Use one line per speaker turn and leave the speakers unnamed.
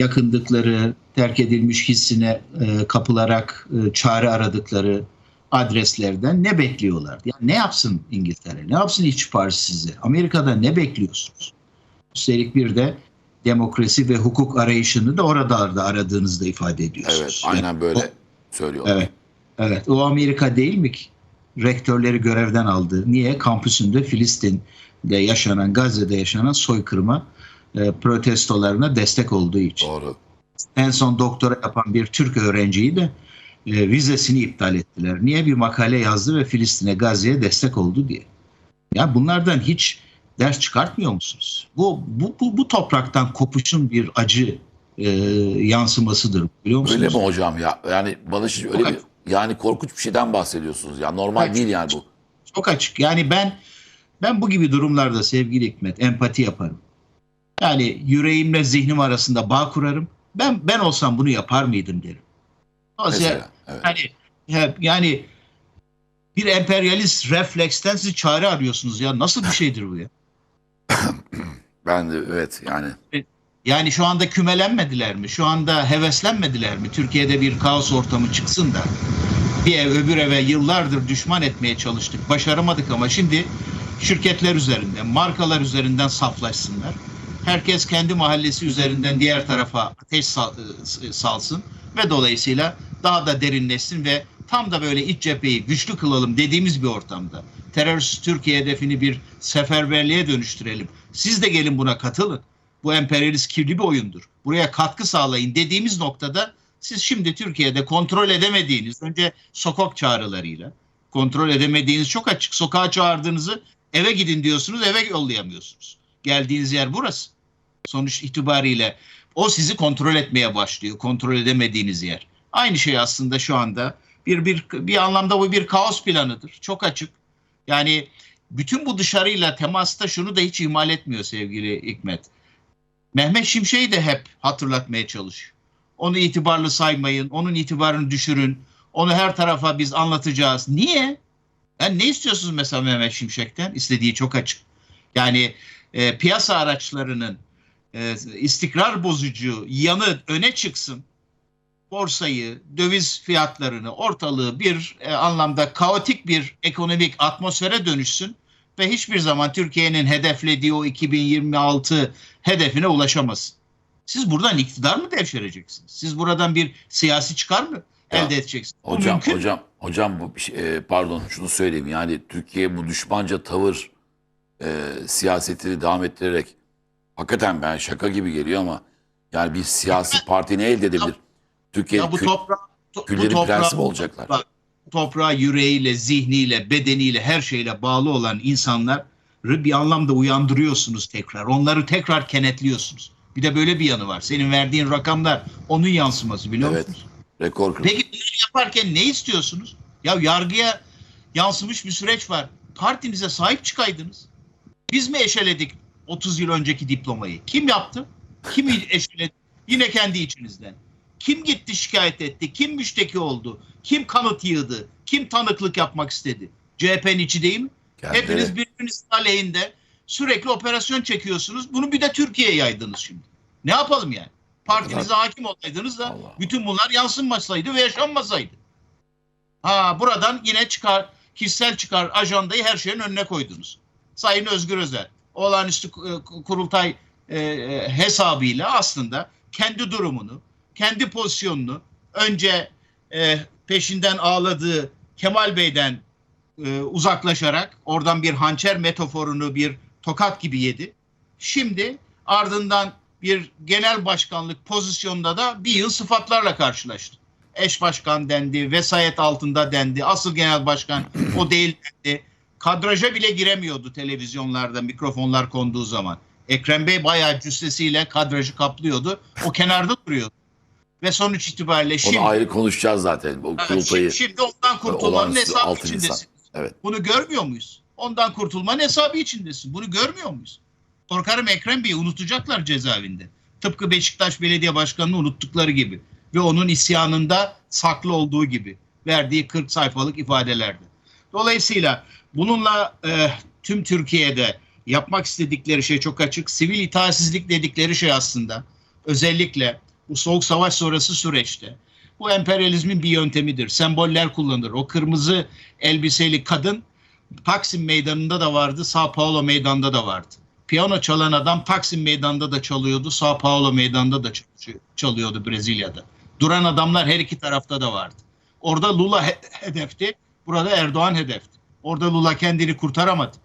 yakındıkları, terk edilmiş hissine e, kapılarak e, çare aradıkları adreslerden ne bekliyorlardı? Yani ne yapsın İngiltere? Ne yapsın İç Partisi size? Amerika'da ne bekliyorsunuz? Üstelik bir de demokrasi ve hukuk arayışını da oralarda aradığınızda ifade ediyorsunuz.
Evet, aynen böyle
o,
söylüyorlar.
Evet. Evet, o Amerika değil mi ki? Rektörleri görevden aldı. Niye? Kampüsünde Filistin'de yaşanan, Gazze'de yaşanan soykırıma e, protestolarına destek olduğu için.
Doğru.
En son doktora yapan bir Türk öğrenciyi de e, vizesini iptal ettiler. Niye? Bir makale yazdı ve Filistin'e, Gazze'ye destek oldu diye. Ya bunlardan hiç ders çıkartmıyor musunuz? Bu bu bu, bu topraktan kopuşun bir acı e, yansımasıdır biliyor musunuz?
Öyle mi hocam ya? Yani bana şimdi öyle bir yani korkunç bir şeyden bahsediyorsunuz ya. Normal
Çok
değil yani bu.
Çok açık. Yani ben ben bu gibi durumlarda sevgili Hikmet empati yaparım. Yani yüreğimle zihnim arasında bağ kurarım. Ben ben olsam bunu yapar mıydım derim.
Mesela, evet.
Yani yani bir emperyalist refleksten siz çare arıyorsunuz ya. Nasıl bir şeydir bu ya?
Ben de evet yani.
Yani şu anda kümelenmediler mi? Şu anda heveslenmediler mi? Türkiye'de bir kaos ortamı çıksın da bir ev öbür eve yıllardır düşman etmeye çalıştık. Başaramadık ama şimdi şirketler üzerinden, markalar üzerinden saflaşsınlar. Herkes kendi mahallesi üzerinden diğer tarafa ateş sal- salsın ve dolayısıyla daha da derinleşsin ve tam da böyle iç cepheyi güçlü kılalım dediğimiz bir ortamda terörist Türkiye hedefini bir seferberliğe dönüştürelim. Siz de gelin buna katılın. Bu emperyalist kirli bir oyundur. Buraya katkı sağlayın dediğimiz noktada siz şimdi Türkiye'de kontrol edemediğiniz önce sokak çağrılarıyla kontrol edemediğiniz çok açık sokağa çağırdığınızı eve gidin diyorsunuz eve yollayamıyorsunuz. Geldiğiniz yer burası. Sonuç itibariyle o sizi kontrol etmeye başlıyor. Kontrol edemediğiniz yer. Aynı şey aslında şu anda bir bir bir anlamda bu bir kaos planıdır. Çok açık. Yani bütün bu dışarıyla temasta şunu da hiç ihmal etmiyor sevgili Hikmet. Mehmet Şimşek'i de hep hatırlatmaya çalışıyor. Onu itibarlı saymayın, onun itibarını düşürün. Onu her tarafa biz anlatacağız. Niye? Yani ne istiyorsunuz mesela Mehmet Şimşek'ten? İstediği çok açık. Yani e, piyasa araçlarının e, istikrar bozucu yanı öne çıksın. Borsayı, döviz fiyatlarını, ortalığı bir e, anlamda kaotik bir ekonomik atmosfere dönüşsün ve hiçbir zaman Türkiye'nin hedeflediği o 2026 hedefine ulaşamaz. Siz buradan iktidar mı devşireceksiniz? Siz buradan bir siyasi çıkar mı
Ya,
elde edeceksiniz?
Hocam hocam hocam bu şey- e, pardon şunu söyleyeyim yani Türkiye bu düşmanca tavır e, siyasetini devam ettirerek hakikaten ben şaka gibi geliyor ama yani bir siyasi parti ne elde edebilir? Türkiye
Ya bu
kül-
toprağa, to- bu
küllerin
toprağa-
prensi mi olacaklar?
Bak, toprağa yüreğiyle, zihniyle, bedeniyle, her şeyle bağlı olan insanları bir anlamda uyandırıyorsunuz tekrar. Onları tekrar kenetliyorsunuz. Bir de böyle bir yanı var. Senin verdiğin rakamlar onun yansıması biliyor
Evet.
musunuz?
Rekor kırdı.
Peki bunları yaparken ne istiyorsunuz? Ya yargıya yansımış bir süreç var. Partinize sahip çıkaydınız. Biz mi eşeledik 30 yıl önceki diplomayı? Kim yaptı? Kim eşeledi? Yine kendi içinizden. Kim gitti şikayet etti? Kim müşteki oldu? Kim kanıt yığdı? Kim tanıklık yapmak istedi? CHP'nin içi değil mi?
Kendi-
Hepiniz birbirinizin aleyhinde sürekli operasyon çekiyorsunuz. Bunu bir de Türkiye'ye yaydınız şimdi. Ne yapalım yani? Partinize hakim olaydınız da
Allah.
bütün bunlar yansınmasaydı ve yaşanmasaydı. Ha buradan yine çıkar kişisel çıkar ajandayı her şeyin önüne koydunuz. Sayın Özgür Özel olağanüstü e, kurultay e, e, hesabıyla aslında kendi durumunu, kendi pozisyonunu önce peşinden ağladığı Kemal Bey'den uzaklaşarak oradan bir hançer metaforunu bir tokat gibi yedi. Şimdi ardından bir genel başkanlık pozisyonunda da bir yıl sıfatlarla karşılaştı. Eş başkan dendi, vesayet altında dendi, asıl genel başkan o değil dendi. Kadraja bile giremiyordu televizyonlarda mikrofonlar konduğu zaman. Ekrem Bey bayağı cüssesiyle kadrajı kaplıyordu. O kenarda duruyordu. Ve sonuç itibariyle şimdi,
Onu ayrı konuşacağız zaten. O kurultayı.
şimdi, şimdi ondan kurtulmanın hesabı
altın insan.
içindesin.
Evet.
Bunu görmüyor muyuz? Ondan kurtulmanın hesabı içindesin. Bunu görmüyor muyuz? Korkarım Ekrem Bey'i unutacaklar cezaevinde. Tıpkı Beşiktaş Belediye Başkanı'nı unuttukları gibi. Ve onun isyanında saklı olduğu gibi. Verdiği 40 sayfalık ifadelerde. Dolayısıyla bununla e, tüm Türkiye'de yapmak istedikleri şey çok açık. Sivil itaatsizlik dedikleri şey aslında özellikle Bu soğuk savaş sonrası süreçte. Bu emperyalizmin bir yöntemidir. Semboller kullanır. O kırmızı elbiseli kadın Taksim Meydanı'nda da vardı, Sao Paulo Meydanı'nda da vardı. Piyano çalan adam Taksim Meydanı'nda da çalıyordu, Sao Paulo Meydanı'nda da çalıyordu Brezilya'da. Duran adamlar her iki tarafta da vardı. Orada Lula he- hedefti, burada Erdoğan hedefti. Orada Lula kendini kurtaramadı.